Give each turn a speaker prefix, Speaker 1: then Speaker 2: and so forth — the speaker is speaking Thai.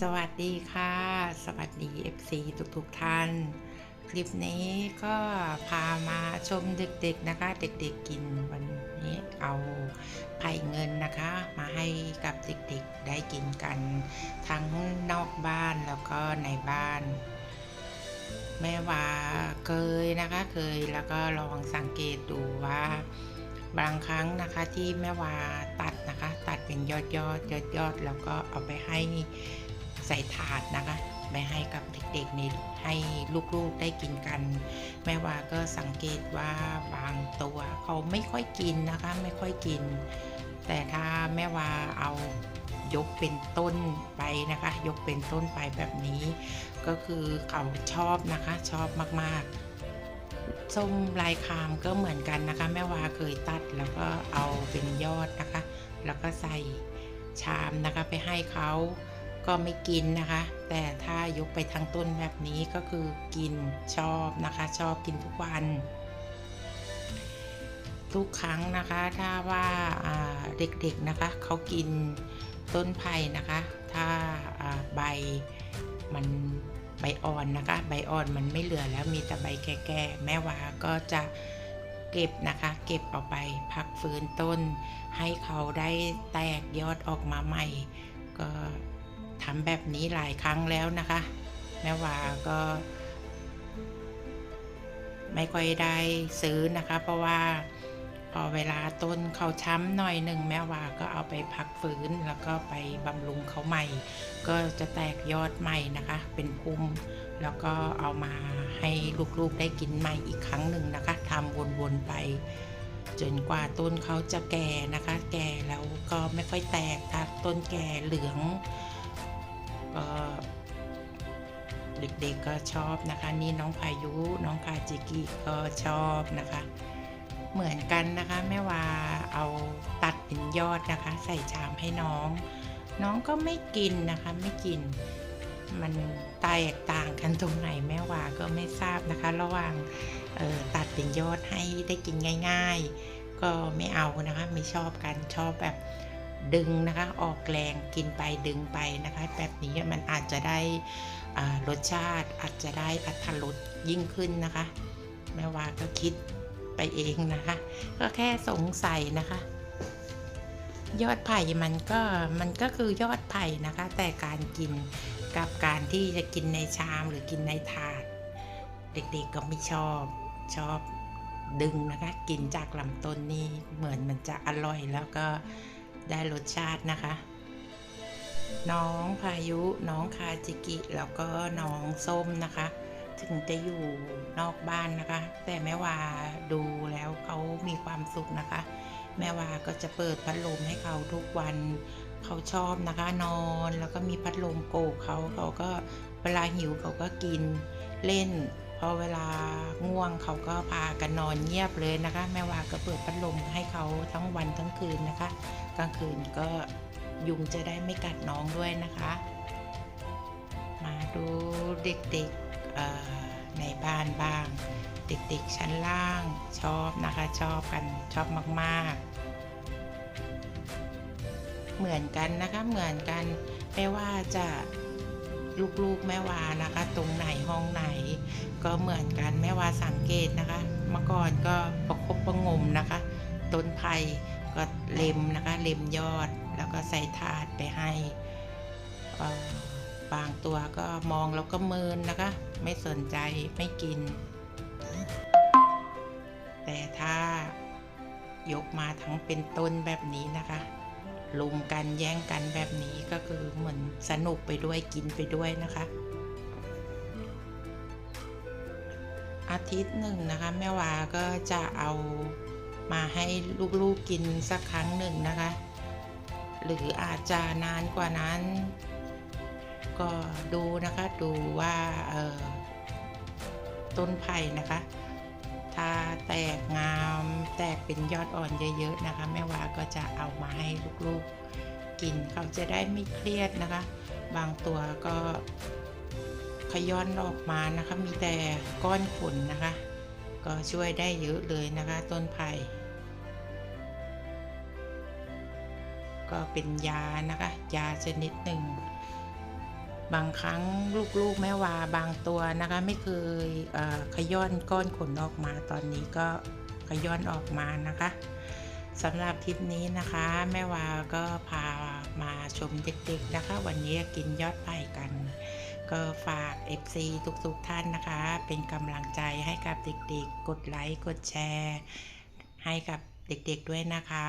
Speaker 1: สวัสดีค่ะ สวัสดี FC ทุกๆทท่าน คลิปนี้ก็พามาชมเด็กๆนะคะ เด็กๆกินวันนี้เอาไผ่เงินนะคะ มาให้กับเด็กๆได้กินกัน ทั้งนอกบ้านแล้วก็ในบ้าน แม่ว่าเคยนะคะเคยแล้วก็ลองสังเกตดูว่าบางครั้งนะคะที่แม่วาตัดนะคะ ตัดเป็นยอดยอดยอดยอดแล้วก็เอาไปให้ ส่ถาดนะคะไปให้กับเด็กๆนี่ให้ลูกๆได้กินกัน แม่วาก็สังเกตว่าบางตัวเขาไม่ค่อยกินนะคะไม่ค่อยกิน แต่ถ้าแม่วาเอายกเป็นต้นไปนะคะ ยกเป็นต้นไปแบบนี้ ก็คือเขาชอบนะคะชอบมากๆส้มลายคามก็เหมือนกันนะคะ แม่วาเคยตัดแล้วก็เอาเป็นยอดนะคะ แล้วก็ใส่ชามนะคะไปให้เขา ก็ไม่กินนะคะ แต่ถ้ายกไปทางต้นแบบนี้ก็คือกินชอบนะคะ ชอบกินทุกวัน ทุกครั้งนะคะถ้าว่าเด็กๆนะคะเขากินต้นไผ่นะคะ ถ้าใบมันใบอ่อนนะคะ ใบอ่อนมันไม่เหลือแล้วมีแต่ใบแก่ๆแม่วาก็จะเก็บนะคะ เก็บเอาไปพักฟื้นต้น ให้เขาได้แตกยอดออกมาใหม่ ก็ ทำแบบนี้หลายครั้งแล้วนะคะ แม่วาก็ ไม่ค่อยได้ซื้อนะคะ เพราะว่าพอเวลาต้นเขาช้ำหน่อยหนึ่งแม่วาก็เอาไปพักฟื้นแล้วก็ไปบำรุงเขาใหม่ ก็จะแตกยอดใหม่นะคะ เป็นพุ่มแล้วก็เอามาให้ลูกๆได้กินใหม่อีกครั้งหนึ่งนะคะทำวนๆไป จนกว่าต้นเขาจะแก่นะคะ แก่แล้วก็ไม่ค่อยแตกถ้าต้นแก่เหลือง ก็เด็กๆก็ชอบนะคะ นี่น้องพายุน้องคาจิกิก็ชอบนะคะ เหมือนกันนะคะแม่วาเอาตัดเป็นยอดนะคะ ใส่ชามให้น้อง น้องก็ไม่กินนะคะไม่กิน มันแตกต่างกันตรงไหนแม่วาก็ไม่ทราบนะคะ ระหว่างตัดเป็นยอดให้ได้กินง่าย ๆ ก็ไม่เอานะคะ ไม่ชอบกันชอบแบบ ดึงนะคะออกแรงกินไปดึงไปนะคะแบบนี้มันอาจจะได้รสชาติอาจจะได้อัตรสยิ่งขึ้นนะคะแม่ว่าก็คิดไปเองนะคะ ก็แค่สงสัยนะคะ ยอดไผ่มันก็มันก็คือยอดไผ่นะคะ แต่การกินกับการที่จะกินในชามหรือกินในถาด เด็กๆก็ไม่ชอบชอบดึงนะคะ กินจากลำต้นนี่เหมือนมันจะอร่อยแล้วก็ ได้รสชาตินะคะ น้องพายุน้องคาจิกิ แล้วก็น้องส้มนะคะ ถึงจะอยู่นอกบ้านนะคะ แต่แม่วาดูแล้วเขามีความสุขนะคะ แม่วาก็จะเปิดพัดลมให้เขาทุกวันเขาชอบนะคะนอนแล้วก็มีพัดลมโกกเขาเขาก็เวลาหิวเขาก็กินเล่น พอเวลาง่วงเขาก็พากันนอนเงียบเลยนะคะ แม่วาก็เปิดพัดลมให้เขาทั้งวันทั้งคืนนะคะ กลางคืนก็ยุงจะได้ไม่กัดน้องด้วยนะคะ มาดูเด็กๆในบ้านบ้าง เด็กๆชั้นล่างชอบนะคะชอบกันชอบมากๆเหมือนกันนะคะ เหมือนกัน ไม่ว่าจะ ลูกๆแม่วานะคะ ตรงไหนห้องไหน ก็เหมือนกันแม่วาสังเกตนะคะ เมื่อก่อนก็ประคบประงมนะคะต้นไผ่ก็เล็มนะคะเล็มยอดแล้วก็ใส่ถาดไปให้บางตัวก็มองแล้วก็เมินนะคะ ไม่สนใจไม่กิน แต่ถ้ายกมาทั้งเป็นต้นแบบนี้นะคะ ลุมกันแย่งกันแบบนี้ก็คือเหมือนสนุกไปด้วยกินไปด้วยนะคะ อาทิตย์หนึ่งนะคะ แม่วาก็จะเอามาให้ลูกๆกินสักครั้งหนึ่งนะคะ หรืออาจจะนานกว่านั้น ก็ดูนะคะดูว่าต้นไผ่นะคะ ถ้าแตกงามแตกเป็นยอดอ่อนเยอะๆนะคะ แม่วาก็จะเอามาให้ลูกๆกินเขาจะได้ไม่เครียดนะคะ บางตัวก็ขย้อนออกมานะคะ มีแต่ก้อนขนนะคะ ก็ช่วยได้เยอะเลยนะคะ ต้นไผ่ก็เป็นยานะคะ ยาชนิดหนึ่ง บางครั้งลูกๆแม่วาบางตัวนะคะ ไม่เคยเขย้อนก้อนขนออกมาตอนนี้ก็ขย้อนออกมานะคะสำหรับคลิปนี้นะคะ แม่วาก็พามาชมเด็กๆนะคะ วันนี้กินยอดไผ่กัน ก็ฝาก FC ทุกๆท่านนะคะ เป็นกำลังใจให้กับเด็กๆ กดไลค์กดแชร์ ให้กับเด็กๆด้วยนะคะ